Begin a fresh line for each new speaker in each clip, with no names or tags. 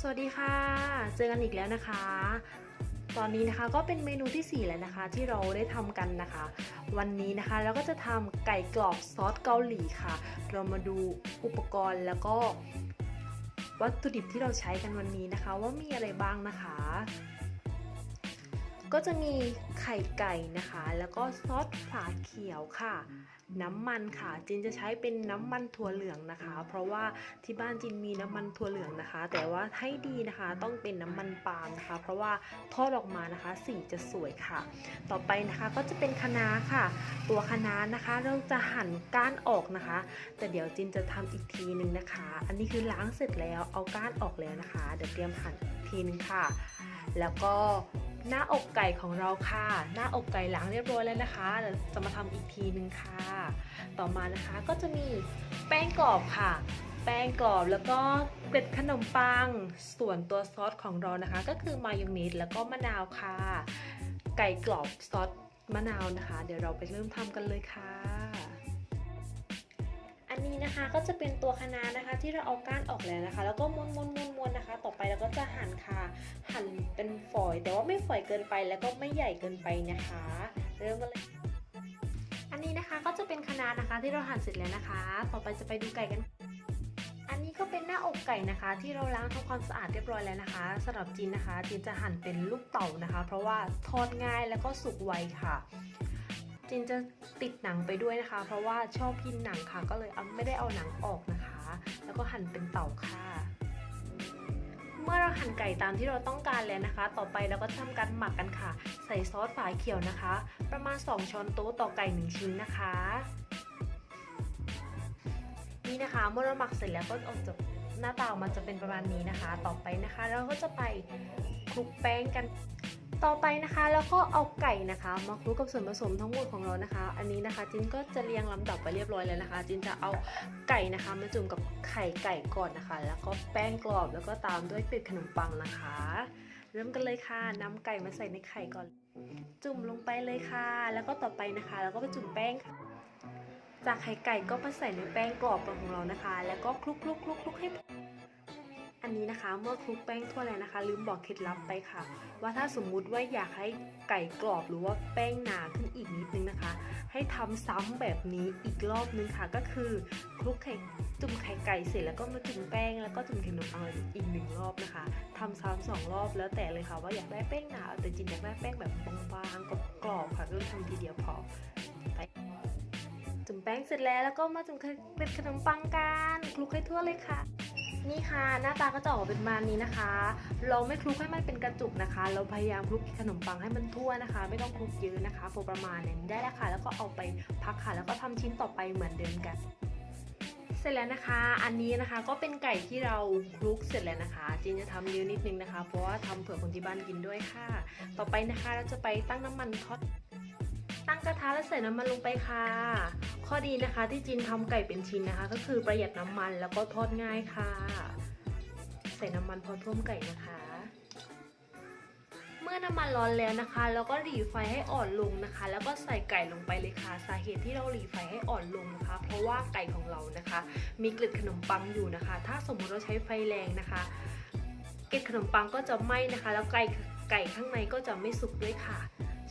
สวัสดีค่ะ เจอกันอีกแล้วนะคะ ตอนนี้นะคะก็เป็นเมนูที่ 4 แล้วนะคะ ที่เราได้ทำกันนะคะ วันนี้นะคะเราก็จะทำไก่กรอบซอสเกาหลีค่ะ เรามาดูอุปกรณ์แล้วก็วัตถุดิบที่เราใช้กันวันนี้นะคะ ว่ามีอะไรบ้างนะคะ ก็จะมีไข่ไก่นะคะ แล้วก็ซอสฝาเขียวค่ะ น้ำมันค่ะจินจะใช้เป็นน้ำมันถั่วเหลืองนะคะ เพราะว่าที่บ้านจินมีน้ำมันถั่วเหลืองนะคะ แต่ว่าให้ดีนะคะต้องเป็นน้ำมันปาล์มนะคะ เพราะว่าทอดออกมานะคะสีจะสวยค่ะ ต่อไปนะคะก็จะเป็นคะน้าค่ะ ตัวคะน้านะคะเราจะหั่นก้านออกนะคะ แต่เดี๋ยวจินจะทำอีกทีหนึ่งนะคะ อันนี้คือล้างเสร็จแล้วเอาก้านออกแล้วนะคะ เดี๋ยวเตรียมหั่นอีกทีนึงค่ะ แล้วก็ หน้าอกไก่ของเราค่ะ หน้าอกไก่หล้างเรียบร้อยแล้วนะคะเดี๋ยวจะมาทำอีกทีหนึ่งค่ะ ต่อมานะคะก็จะมีแป้งกรอบค่ะ แป้งกรอบแล้วก็เกล็ดขนมปัง ส่วนตัวซอสของเรานะคะ ก็คือมายองเนสแล้วก็มะนาวค่ะ ไก่กรอบซอสมะนาวนะคะ เดี๋ยวเราไปเริ่มทำกันเลยค่ะ อันนี้นะคะก็จะเป็นตัวคะน้านะคะ ที่เราเอาก้านออกแล้วนะคะ แล้วก็ม้วนม้วนม้วนม้วนนะคะ ต่อไปเราก็จะหั่นค่ะหั่นเป็นฝอย แต่ว่าไม่ฝอยเกินไปแล้วก็ไม่ใหญ่เกินไปนะคะ เริ่มกันเลยอันนี้นะคะก็จะเป็นคะน้านะคะ ที่เราหั่นเสร็จแล้วนะคะ ต่อไปจะไปดูไก่กันอันนี้ก็เป็นหน้าอกไก่นะคะ ที่เราล้างทำความสะอาดเรียบร้อยแล้วนะคะสำหรับจีนนะคะจีนจะหั่นเป็นลูกเต่านะคะ เพราะว่าทอดง่ายแล้วก็สุกไวค่ะ จินจะติดหนังไปด้วยนะคะ เพราะว่าชอบกินหนังค่ะ ก็เลยเอาไม่ได้เอาหนังออกนะคะ แล้วก็หั่นเป็นเต่าค่ะ เมื่อเราหั่นไก่ตามที่เราต้องการแล้วนะคะ ต่อไปเราก็ทำการหมักกันค่ะ ใส่ซอสฝาเขียวนะคะ ประมาณ 2 ช้อนโต๊ะต่อไก่ 1 ชิ้นนะคะ นี่นะคะเมื่อเราหมักเสร็จแล้วก็ออกจากหน้าเตาออกมาจะเป็นประมาณนี้นะคะ ต่อไปนะคะ เราก็จะไปคลุกแป้งกัน ต่อไปนะคะแล้วก็เอาไก่นะคะมาคลุกกับส่วนผสมทั้งหมดของเรานะคะ อันนี้นะคะจินก็จะเรียงลำดับไปเรียบร้อยแล้วนะคะ จินจะเอาไก่นะคะ มาจุ่มกับไข่ไก่ก่อนนะคะ แล้วก็แป้งกรอบแล้วก็ตามด้วยเกล็ดขนมปังนะคะ เริ่มกันเลยค่ะนำไก่มาใส่ในไข่ก่อน จุ่มลงไปเลยค่ะ แล้วก็ต่อไปนะคะ แล้วก็ไปจุ่มแป้งค่ะจากไข่ไก่ก็มาใส่ในแป้งกรอบของเรานะคะ แล้วก็คลุกคลุกคลุกคลุกให้ อันนี้นะคะเมื่อคลุกแป้งทั่วแล้วนะคะ ลืมบอกเคล็ดลับไปค่ะ ว่าถ้าสมมุติว่าอยากให้ไก่กรอบหรือว่าแป้งหนาขึ้นอีกนิดนึงนะคะ ให้ทำซ้ำแบบนี้อีกรอบนึงค่ะ ก็คือคลุกไข่จุ่มไข่ไก่เสร็จแล้วก็มาจุ่มแป้งแล้วก็จุ่มขนมปังอีกหนึ่งรอบนะคะทำซ้ำสองรอบแล้วแต่เลยค่ะ ว่าอยากได้แป้งหนาแต่จริงอยากได้แป้งแบบบางๆกรอบๆค่ะก็ทำทีเดียวพอไปจุ่มแป้งเสร็จแล้วแล้วก็มาจุ่มเป็นขนมปังกันคลุกให้ทั่วเลยค่ะ นี่ค่ะหน้าตาก็จะออกเป็นมานี้นะคะ เราไม่คลุกให้มันเป็นกระจุกนะคะ เราพยายามคลุกขนมปังให้มันทั่วนะคะ ไม่ต้องคลุกเยอะนะคะพอประมาณนี้ได้แล้วค่ะ แล้วก็เอาไปพักค่ะ แล้วก็ทำชิ้นต่อไปเหมือนเดิมกันเสร็จแล้วนะคะ อันนี้นะคะก็เป็นไก่ที่เราคลุกเสร็จแล้วนะคะจินจะทำเยอะนิดนึงนะคะ เพราะว่าทำเผื่อคนที่บ้านกินด้วยค่ะ ต่อไปนะคะเราจะไปตั้งน้ำมันทอด ตั้งกระทะแล้วใส่น้ำมันลงไปค่ะ ข้อดีนะคะที่จินทำไก่เป็นชิ้นนะคะ ก็คือประหยัดน้ำมันแล้วก็ทอดง่ายค่ะ ใส่น้ำมันพอท่วมไก่นะคะ เมื่อน้ำมันร้อนแล้วนะคะเราก็หลีไฟให้อ่อนลงนะคะ แล้วก็ใส่ไก่ลงไปเลยค่ะ สาเหตุที่เราหลีไฟให้อ่อนลงนะคะ เพราะว่าไก่ของเรานะคะ มีเกล็ดขนมปังอยู่นะคะ ถ้าสมมุติเราใช้ไฟแรงนะคะ เกล็ดขนมปังก็จะไหม้นะคะ แล้วไก่ไก่ข้างในก็จะไม่สุกด้วยค่ะ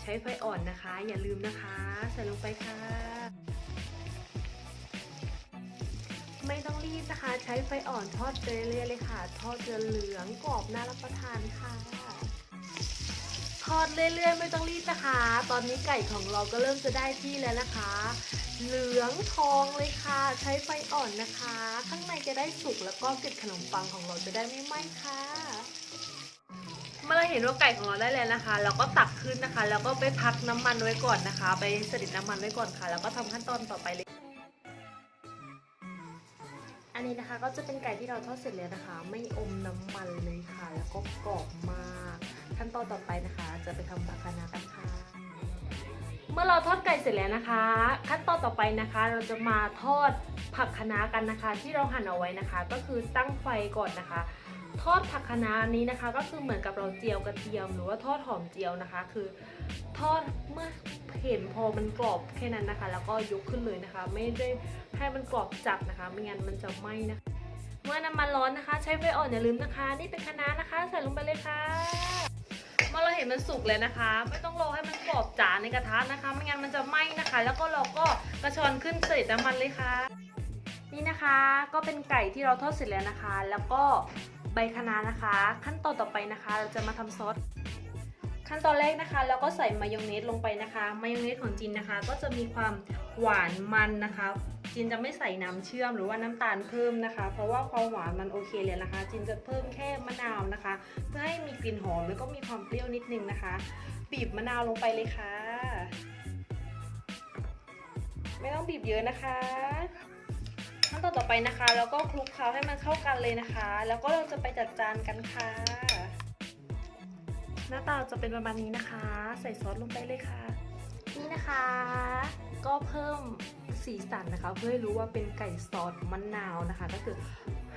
ใช้ไฟอ่อนนะคะ อย่าลืมนะคะ ใส่ลงไปค่ะ ไม่ต้องรีบนะคะ ใช้ไฟอ่อนทอดไปเรื่อยๆเลยค่ะ ทอดจนเหลืองกรอบน่ารับประทานค่ะทอดเรื่อยๆ ไม่ต้องรีบนะคะ ตอนนี้ไก่ของเราก็เริ่มจะได้ที่แล้วนะคะ เหลืองทองเลยค่ะ ใช้ไฟอ่อนนะคะ ข้างในจะได้สุกแล้วก็เกล็ดขนมปังของเราจะได้ไม่ไหม้ค่ะ เมื่อเราเห็นว่าไก่ของเราได้แล้วนะคะ เราก็ตักขึ้นนะคะ แล้วก็ไปพักน้ำมันไว้ก่อนนะคะ ไปสดิดน้ำมันไว้ก่อนค่ะ แล้วก็ทำขั้นตอนต่อไปเลย นนี้นะคะก็จะเป็นไก่ที่เราทอดเสร็จแล้วนะคะ ไม่อมน้ำมันเลยค่ะ แล้วก็กรอบมาก ขั้นตอนต่อไปนะคะ จะไปทำบักคานากันค่ะ เมื่อเราทอดไก่เสร็จแล้วนะคะ ขั้นตอนต่อไปนะคะ เราจะมาทอดผักคะน้ากันนะคะ ที่เราหั่นเอาไว้นะคะ ก็คือตั้งไฟก่อนนะคะ ทอดผักคะน้านี้นะคะ ก็คือเหมือนกับเราเจียวกระเทียมหรือว่าทอดหอมเจียวนะคะ คือทอดเมื่อเห็นพอมันกรอบแค่นั้นนะคะ แล้วก็ยกขึ้นเลยนะคะ ไม่ได้ให้มันกรอบจัดนะคะ ไม่งั้นมันจะไหม้นะคะเมื่อน้ำมันร้อนนะคะ ใช้ไฟอ่อนอย่าลืมนะคะ นี่เป็นคะน้านะคะ ใส่ลงไปเลยค่ะเมื่อเราเห็นมันสุกเลยนะคะ ไม่ต้องรอให้มันกรอบจ๋าในกระทะนะคะ ไม่งั้นมันจะไหม้นะคะ แล้วก็เราก็กระชอนขึ้นเสด็จน้ำมันเลยค่ะ นี่นะคะก็เป็นไก่ที่เราทอดเสร็จแล้วนะคะ แล้วก็ ใบคะน้านะคะ ขั้นตอนต่อไปนะคะ เราจะมาทำซอสขั้นตอนแรกนะคะเราก็ใส่มายองเนสลงไปนะคะมายองเนสของจินนะคะ ก็จะมีความหวานมันนะคะจินจะไม่ใส่น้ำเชื่อมหรือว่าน้ำตาลเพิ่มนะคะ เพราะว่าความหวานมันโอเคเลยนะคะ จินจะเพิ่มแค่มะนาวนะคะ เพื่อให้มีกลิ่นหอมแล้วก็มีความเปรี้ยวนิดนึงนะคะ บีบมะนาวลงไปเลยค่ะ ไม่ต้องบีบเยอะนะคะ นตอนต่อไปนะคะ แล้วก็คลุกเคล้าให้มันเข้ากันเลยนะคะ แล้วก็เราจะไปจัดจานกันค่ะ หน้าตาจะเป็นประมาณนี้นะคะ ใส่ซอสลงไปเลยค่ะ นี่นะคะ ก็เพิ่มสีสันนะคะ เพื่อให้รู้ว่าเป็นไก่ซอสมะนาวนะคะ ก็คือ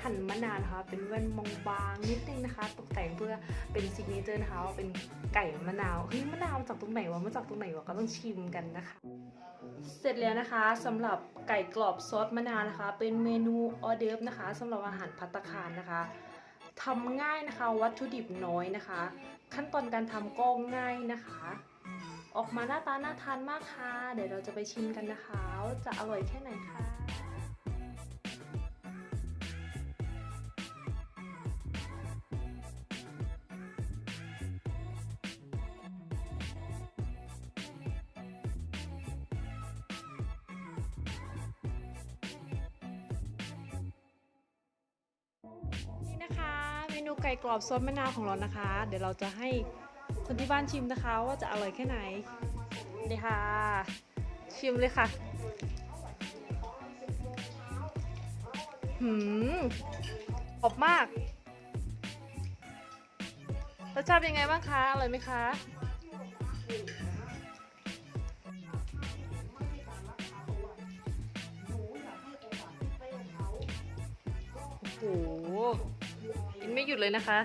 หั่นมะนาวนะคะ เป็นแว่นบางๆนิดนึงนะคะ ตกแต่งเพื่อเป็นซิกเนเจอร์นะคะเป็นไก่มะนาวเฮ้ยมะนาวมาจากตรงไหนวะมาจากตรงไหนวะก็ต้องชิมกันนะคะ เสร็จแล้วนะคะสำหรับไก่กรอบซอสมะนาวนะคะ เป็นเมนูออเดิร์ฟนะคะสำหรับอาหารพัตตาคารนะคะทำง่ายนะคะ วัตถุดิบน้อยนะคะ ขั้นตอนการทำก็ง่ายนะคะ ออกมาหน้าตาน่าทานมากค่ะ เดี๋ยวเราจะไปชิมกันนะคะ จะอร่อยแค่ไหนค่ะ ไก่กรอบซอสมะนาวของเรานะคะ เดี๋ยวเราจะให้คนที่บ้านชิมนะคะ ว่าจะอร่อยแค่ไหนนี่ค่ะ ชิมเลยค่ะหืมกรอบมากรสชาติเป็นยังไงบ้างคะ อร่อยไหมคะ โอ้โหกินไม่ หยุดเลยนะคะ